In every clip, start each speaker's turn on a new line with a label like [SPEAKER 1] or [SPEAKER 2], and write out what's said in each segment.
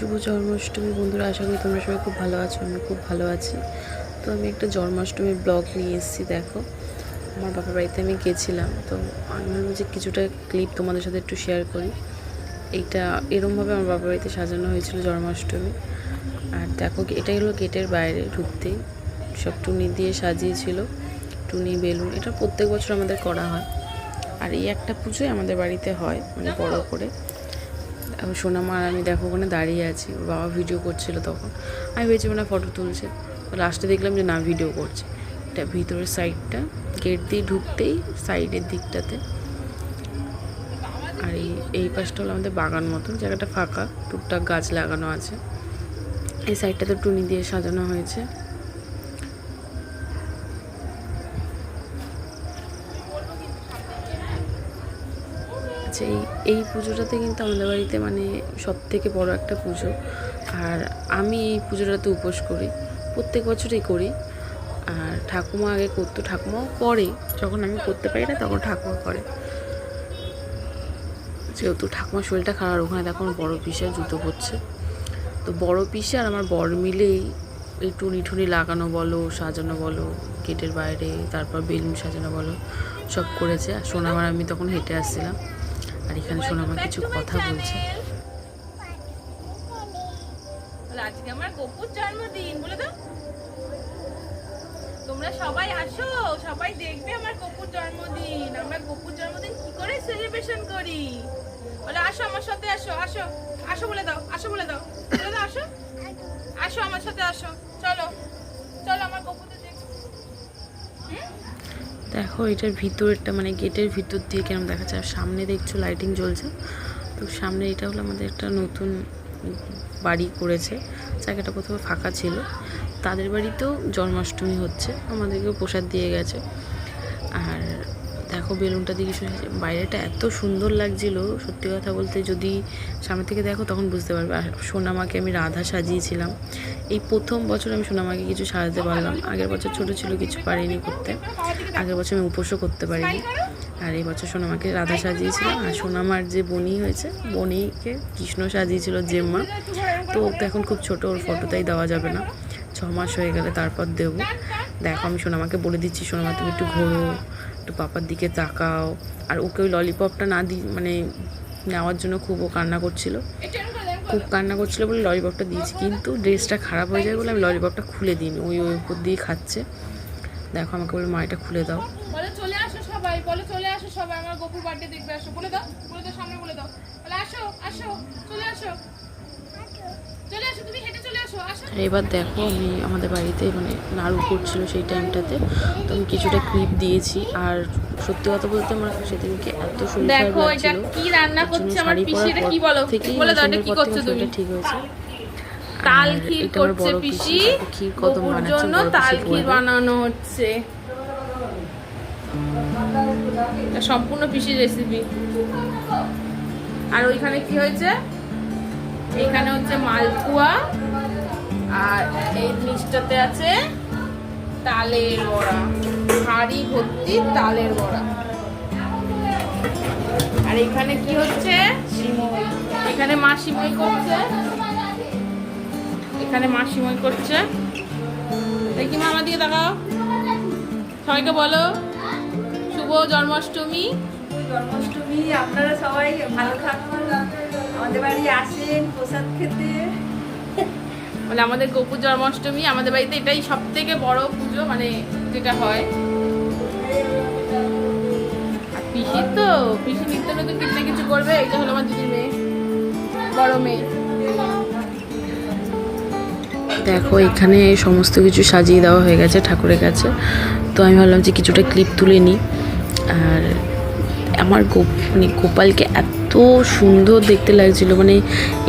[SPEAKER 1] শুভ জন্মাষ্টমী বন্ধুরা, আশা করি তোমরা সবাই খুব ভালো আছো, আমি খুব ভালো আছি। তো আমি একটা জন্মাষ্টমীর ব্লগ নিয়ে এসেছি, দেখো। আমার বাবার বাড়িতে আমি গেছিলাম, তো আমি ভাবলাম যে কিছুটা ক্লিপ তোমাদের সাথে একটু শেয়ার করি। এইটা এরমভাবে আমার বাবার বাড়িতে সাজানো হয়েছিল জন্মাষ্টমী। আর দেখো এটা হলো গেটের বাইরে ঢুকতেই সব টুনি দিয়ে সাজিয়েছিল, টুনি, বেলুন, এটা প্রত্যেক বছর আমাদের করা হয়। আর এই একটা পুজোই আমাদের বাড়িতে হয় মানে বড় করে। সোনামা আর আমি দেখো ওখানে দাঁড়িয়ে আছি। ওর বাবা ভিডিও করছিল তখন। আমি ভেবেছি মানে ফটো তুলছে। লাস্টে দেখলাম যে না ভিডিও করছে। এটা ভিতরের সাইডটা গেট দিয়ে ঢুকতেই সাইডের দিকটাতে। আর এই এই পাশটা হলো আমাদের বাগান মতন, জায়গাটা ফাঁকা, টুকটাক গাছ লাগানো আছে। এই সাইডটাতে টুনি দিয়ে সাজানো হয়েছে। আচ্ছা এই এই পুজোটাতে কিন্তু আমাদের বাড়িতে মানে সব থেকে বড় একটা পুজো। আর আমি এই পুজোটাতে উপোস করি। প্রত্যেক বছরই করি। আর ঠাকুমা আগে করতো, ঠাকুমাও করে। যখন আমি করতে পারি না, তখন ঠাকুমা করে। যেহেতু ঠাকুমার শরীরটা খারাপ ওখানে দেখো বড় পিসে জুতো পরছে। তো বড় পিসে আর আমার বর মিলেই এই টুনি টুনি লাগানো বলো, সাজানো বলো, গেটের বাইরে, তারপর বেলুন সাজানো বলো, সব করেছে। আর সোনামার আমি তখন হেঁটে আসছিলাম। আর এখানে সোনামা কিছু কথা বলছে।
[SPEAKER 2] আজকে আমার গপুর জন্মদিন বলে দাও। তোমরা সবাই আসো সবাই দেখবে আমার গপুর জন্মদিন। আমরা গপুর জন্মদিন কি করে সেলিব্রেশন করি? বলে আসো আমার সাথে আসো আসো। আসো বলে দাও আসো বলে দাও। বলে দাও আসো। আসো আমার সাথে আসো। চলো আমার গপুতে দেখো
[SPEAKER 1] দেখো, এটার ভিতরটা মানে গেটের ভিতর দিয়ে কেমন দেখা যায় সামনে দেখছ লাইটিং জ্বলছে। তো সামনে এটা হলো আমাদের একটা নতুন বাড়ি করেছে। জায়গাটা প্রথমে ফাঁকা ছিল। তাদের বাড়িতেও জন্মাষ্টমী হচ্ছে। আমাদেরকেও প্রসাদ দিয়ে গেছে। আর দেখো বেলুনটা দিকে শুনে বাইরেটা এত সুন্দর লাগছিল, সত্যি কথা বলতে যদি সামনে থেকে দেখো তখন বুঝতে পারবে। আর সোনামাকে আমি রাধা সাজিয়েছিলাম। এই প্রথম বছর আমি সোনামাকে কিছু সাজাতে পারলাম আগের বছর ছোট ছিল, কিছু পারিনি করতে। আগের বছর আমি উপোসও করতে পারিনি। আর এই বছর সোনামাকে রাধা সাজিয়েছিলাম। আর সোনামার যে বনি হয়েছে, বনিকে কৃষ্ণ সাজিয়েছিল জেম্মা। তো ও তো এখন খুব ছোট, ওর ফটোটাই দেওয়া যাবে না। ছ মাস হয়ে গেলে তারপর দেবো। দেখো আমি সোনামাকে বলে দিচ্ছি, সোনামা তুমি একটু ঘোরো। একটু পাপার দিকে তাকাও। আর ওকে ওই ললিপপটা না দি মানে নেওয়ার জন্য খুব ও কান্না করছিল। খুব কান্না করছিল বলে ললিপপটা দিয়েছি। কিন্তু ড্রেসটা খারাপ হয়ে যায় বলে আমি ললিপপটা খুলে দিইনি। ওই ওই উপর দিয়ে খাচ্ছে। দেখো আমাকে বলে, মা, এটা খুলে দাও।
[SPEAKER 2] চলে আসো সবাই। আমার বার্থডে দেখবে। আসো। বলে, দাও। বলে, দাও, সামনে বলে দাও। আসো আসো। চলে আসো।
[SPEAKER 1] আর এবার দেখো আমি আমাদের বাড়িতে মানে নাড়ু করছিল সেই টাইমটাতে। তো আমি কিছুটা ক্লিপ দিয়েছি আর সত্যি কথা বলতে আমার সেদিনকে এত শরীর খারাপ
[SPEAKER 2] দেখো
[SPEAKER 1] লাগছিল।
[SPEAKER 2] কি রান্না করছে আমার পিসি এটা কি বলো? বলে দাও এটা কি করছ তুমি।
[SPEAKER 1] ঠিক হয়েছে।
[SPEAKER 2] তাল
[SPEAKER 1] আর
[SPEAKER 2] ক্ষীর করছে পিসি।
[SPEAKER 1] ক্ষীর কদম বানাচ্ছে
[SPEAKER 2] জন্য তাল ক্ষীর বানানো হচ্ছে। সম্পূর্ণ পিসির রেসিপি আর ওইখানে কি হয়েছে? এখানে হচ্ছে মালপুয়া, আর এই নিচটাতে আছে তালের বড়া, হাড়ি ভর্তি তালের বড়া। আর এখানে কি হচ্ছে? এখানে মাসিময় করছে। এখানে মাসিময় করছে। দেখি মামা দিকে তাকাও সবাইকে বলো। শুভ জন্মাষ্টমী।
[SPEAKER 3] জন্মাষ্টমী। আপনারা সবাই ভালো থাকুন। আমাদের বাড়ি আসেন প্রসাদ খেতে।
[SPEAKER 2] মানে আমাদের গোপুর জন্মাষ্টমী আমাদের বাড়িতে এটাই সব থেকে বড় পুজো মানে যেটা হয়। পিসির তো পিসি নিত্য নতুন কিছু না কিছু করবে এটা হলো আমার দিদির মেয়ে বড় মেয়ে।
[SPEAKER 1] দেখো এখানে সমস্ত কিছু সাজিয়ে দেওয়া হয়ে গেছে ঠাকুরের কাছে। তো আমি ভাবলাম যে কিছুটা ক্লিপ তুলে নিই। আর আমার গোপ মানে গোপালকে এত সুন্দর দেখতে লাগছিল। মানে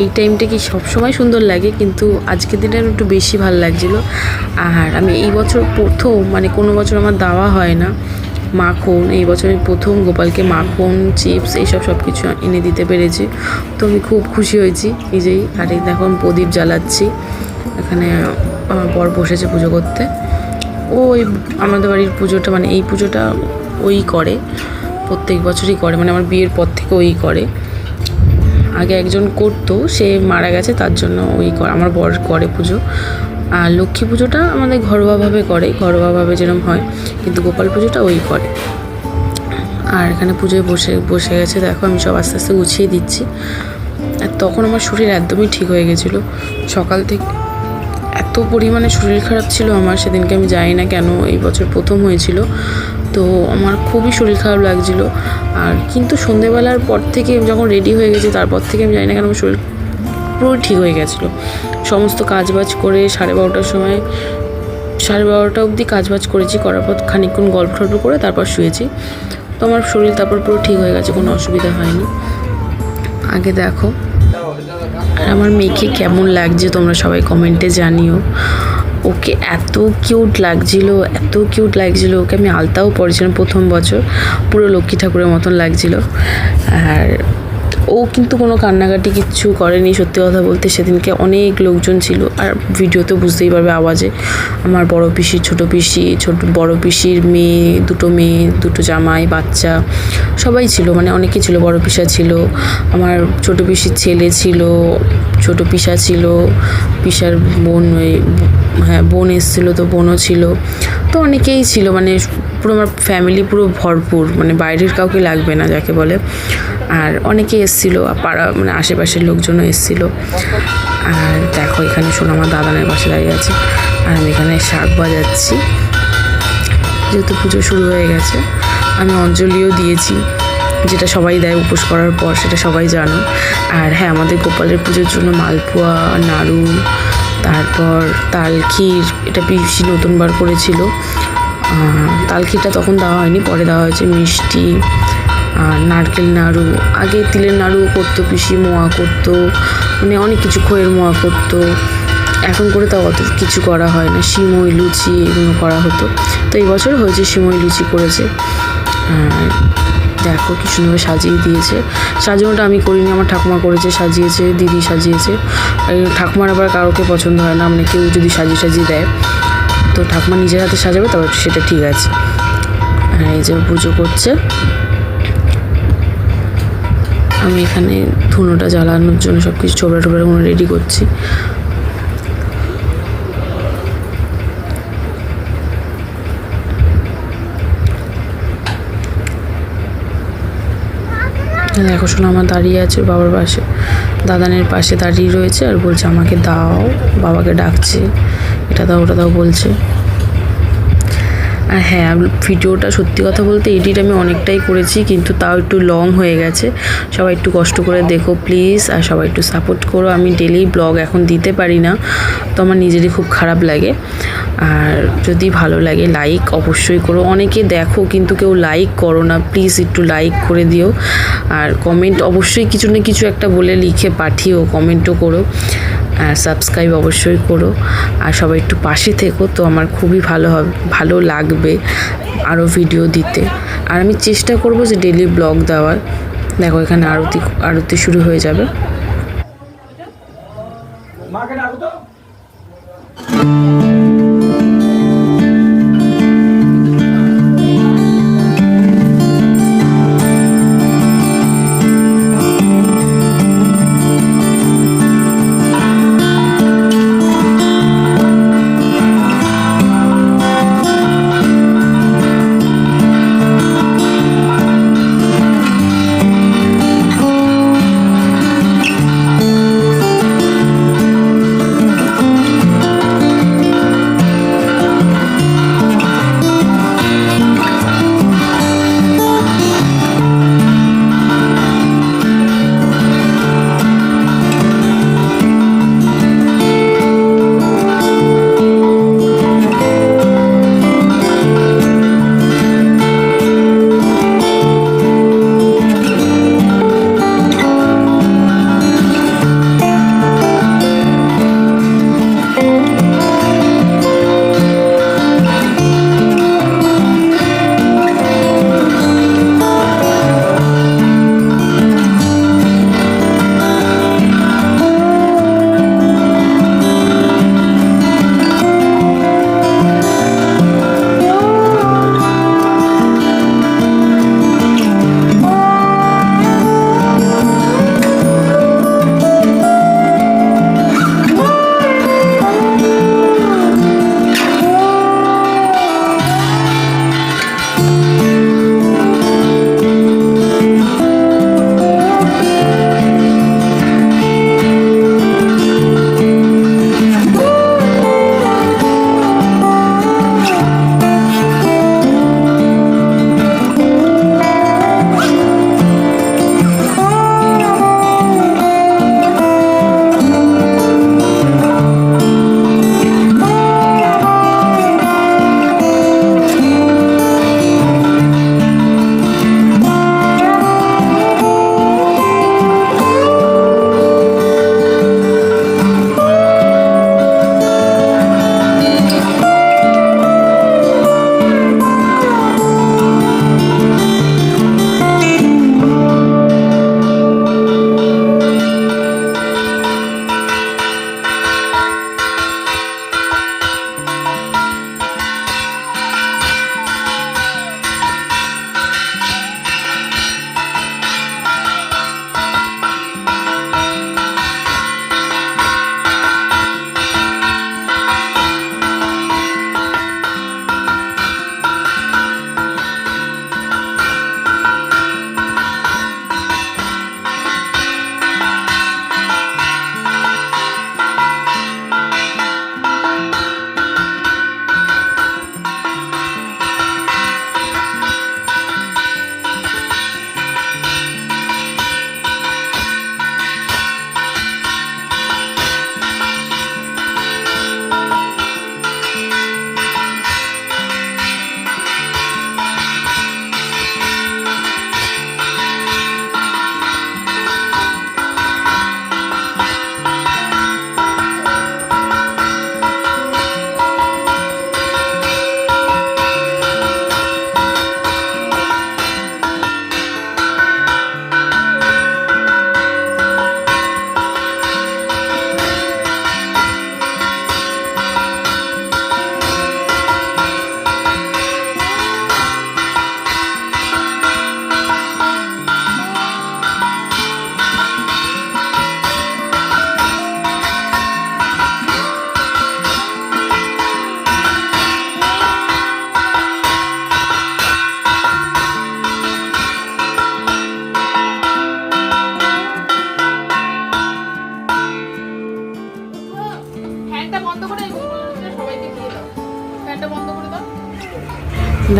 [SPEAKER 1] এই টাইমটা কি সবসময় সুন্দর লাগে, কিন্তু আজকের দিনে আরও একটু বেশি ভালো লাগছিল। আর আমি এই বছর প্রথম মানে কোনো বছর আমার দেওয়া হয় না। মাখন, এই বছর আমি প্রথম গোপালকে মাখন, চিপস, এইসব সব কিছু এনে দিতে পেরেছি। তো আমি খুব খুশি হয়েছি নিজেই। আর দেখো প্রদীপ জ্বালাচ্ছি। এখানে আমার বর বসেছে পুজো করতে। ওই আমাদের বাড়ির পুজোটা মানে এই পুজোটা ওই করে। প্রত্যেক বছরই করে মানে আমার বিয়ের পর থেকে ওই করে। আগে একজন করতো, সে মারা গেছে, তার জন্য ওই করে আমার বর করে পুজো। আর লক্ষ্মী পুজোটা আমাদের ঘরোয়াভাবে করে, ঘরোয়াভাবে যেরকম হয়, কিন্তু গোপাল পুজোটা ওই করে। আর এখানে পুজোয় বসে বসে গেছে, দেখো আমি সব আস্তে আস্তে গুছিয়ে দিচ্ছি। আর তখন আমার শরীর একদমই ঠিক হয়ে গেছিল। সকাল থেকে এত পরিমাণে শরীর খারাপ ছিল আমার, সেদিনকে আমি জানি না কেন এই বছর প্রথম হয়েছিল। তো আমার খুবই শরীর খারাপ লাগছিল। আর কিন্তু সন্ধেবেলার পর থেকে যখন রেডি হয়ে গেছি, তারপর থেকে আমি জানি না কেন আমার শরীর পুরো ঠিক হয়ে গেছিল। সমস্ত কাজবাজ করে সাড়ে বারোটার সময়, সাড়ে বারোটা অবধি কাজবাজ করেছি, করার পর খানিকক্ষণ গল্প টল্প করে তারপর শুয়েছি। তো আমার শরীর তারপর পুরো ঠিক হয়ে গেছে, কোনো অসুবিধা হয়নি। আগে দেখো, আর আমার মেয়েকে কেমন লাগছে তোমরা সবাই কমেন্টে জানিও। ওকে এত কিউট লাগছিল, এত কিউট লাগছিল। ওকে আমি আলতাও পরেছিলাম প্রথম বছর। পুরো লক্ষ্মী ঠাকুরের মতন লাগছিল। আর ও কিন্তু কোনো কান্নাকাটি কিচ্ছু করেনি, সত্যি কথা বলতে সেদিনকে অনেক লোকজন ছিল আর ভিডিওতে বুঝতেই পারবে আওয়াজে। আমার বড় পিসি ছোট পিসি, ছোট বড় পিসির মেয়ে, দুটো মেয়ে, দুটো জামাই, বাচ্চা, সবাই ছিল মানে অনেকে ছিল, বড় পিসা ছিল, আমার ছোট পিসির ছেলে ছিল, ছোট পিসা ছিল, পিসার বোন ওই হ্যাঁ বোন এসেছিল তো বোনও ছিল। তো অনেকেই ছিল মানে পুরো আমার ফ্যামিলি পুরো ভরপুর মানে বাইরের কাউকে লাগবে না যাকে বলে। আর অনেকে এসেছিল পাড়া মানে আশেপাশের লোকজনও এসেছিল। আর দেখো, এখানে শোনো, আমার দাদানের পাশে দাঁড়িয়ে আছে। আর আমি এখানে শাক বাজাচ্ছি। যেহেতু পুজো শুরু হয়ে গেছে, আমি অঞ্জলিও দিয়েছি, যেটা সবাই দেয় উপোস করার পর, সেটা সবাই জানো। আর হ্যাঁ আমাদের গোপালের পুজোর জন্য মালপোয়া, নাড়ু, তারপর তাল ক্ষীর, এটা পিসি নতুনবার করেছিল। তাল ক্ষীরটা তখন দেওয়া হয়নি, পরে দেওয়া হয়েছে মিষ্টি। আর নারকেল নাড়ু, আগে তিলের নাড়ুও করতো, পিসি মোয়া করতো মানে অনেক কিছু খইয়ের মোয়া করতো। এখন করে তাও অত কিছু করা হয় না। সিমই, লুচি এগুলো করা হতো। তো এই বছর হয়েছে সিমই, লুচি করেছে। দেখো কি সুন্দর সাজিয়ে দিয়েছে। সাজানোটা আমি করিনি, আমার ঠাকুমা করেছে, সাজিয়েছে, দিদি সাজিয়েছে। ঠাকুমার আবার কারোকে পছন্দ হয় না মানে কেউ যদি সাজিয়ে সাজিয়ে দেয়, তো ঠাকুমা নিজের হাতে সাজাবে তবে সেটা ঠিক আছে। এই যে পুজো করছে। আমি এখানে ধুনোটা জ্বালানোর জন্য সব কিছু ছোবড়া টোবড়াগুলো রেডি করছি। দেখো শোনো আমার দাঁড়িয়ে আছে বাবার পাশে। দাদানের পাশে দাঁড়িয়ে রয়েছে আর বলছে, আমাকে দাও, বাবাকে ডাকছে। এটা দাও, ওটা দাও বলছে। আর হ্যাঁ ভিডিওটা সত্যি কথা বলতে এডিট আমি অনেকটাই করেছি, কিন্তু তাও একটু লং হয়ে গেছে। সবাই একটু কষ্ট করে দেখো প্লিজ আর সবাই একটু সাপোর্ট করো। আমি ডেলি ব্লগ এখন দিতে পারি না, তো আমার নিজেরই খুব খারাপ লাগে। আর যদি ভালো লাগে লাইক অবশ্যই করো। অনেকে দেখো কিন্তু কেউ লাইক করো না প্লিজ একটু লাইক করে দিও। আর কমেন্ট অবশ্যই কিছু না কিছু একটা বলে লিখে পাঠিও কমেন্টও করো। আর সাবস্ক্রাইব অবশ্যই করো। আর সবাই একটু পাশে থেকো তো আমার খুবই ভালো হবে, ভালো লাগবে আরও ভিডিও দিতে। আর আমি চেষ্টা করব যে ডেলি ব্লগ দেওয়ার। দেখো এখানে আরতি আরতি শুরু হয়ে যাবে।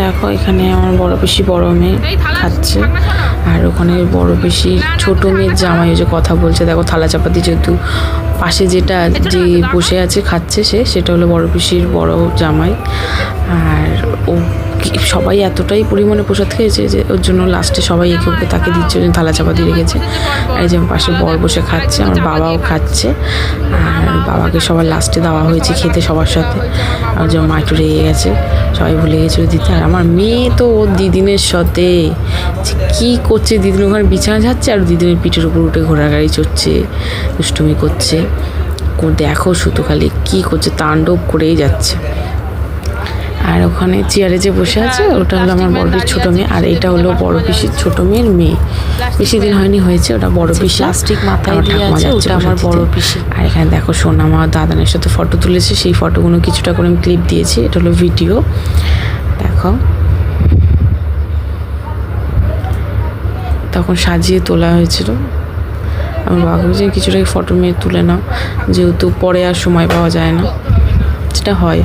[SPEAKER 1] দেখো এখানে আমার বড় বেশি বড় মেয়ে খাচ্ছে। আর ওখানে বড় বেশি ছোট মেয়ের জামাই যে কথা বলছে দেখো থালা চাপাতি যেহেতু পাশে যেটা যে বসে আছে খাচ্ছে সে সেটা হলো বড় পিসির বড় জামাই। আর ও সবাই এতটাই পরিমাণে প্রসাদ খেয়েছে যে ওর জন্য লাস্টে সবাই একে ওকে তাকে দিচ্ছে ওই জন্য থালা দিয়ে রেখেছে। আর এই যে আমার পাশে বর বসে খাচ্ছে আমার বাবাও খাচ্ছে। আর বাবাকে সবার লাস্টে দেওয়া হয়েছে খেতে সবার সাথে। আর যে মা একটু রেগে গেছে সবাই ভুলে গেছিল দিতে। আর আমার মেয়ে তো ওর দিদিনের সাথে যে কী করছে দিদিন ওখানে বিছানা যাচ্ছে আর দিদিনের পিঠের উপর উঠে ঘোড়াগাড়ি চড়ছে দুষ্টুমি করছে। দেখো শুধু খালি কী করছে তাণ্ডব করেই যাচ্ছে। আর ওখানে চেয়ারে যে বসে আছে ওটা হলো আমার বড় পিসির ছোটো মেয়ে আর এটা হলো বড় পিসির ছোটো মেয়ের মেয়ে। বেশি দিন হয়নি হয়েছে ওটা বড় পিসি। প্লাস্টিক মাথায় দিয়ে আছে ওটা আমার বড় পিসি। আর এখানে দেখো সোনা মা দাদানের সাথে ফটো তুলেছে সেই ফটোগুলো কিছুটা করে আমি ক্লিপ দিয়েছি এটা হলো ভিডিও দেখো। তখন সাজিয়ে তোলা হয়েছিল। আমার ভাবি যে কিছুটা ফটো মেয়ে তুলে নাও, যেহেতু পরে আর সময় পাওয়া যায় না। সেটা হয়।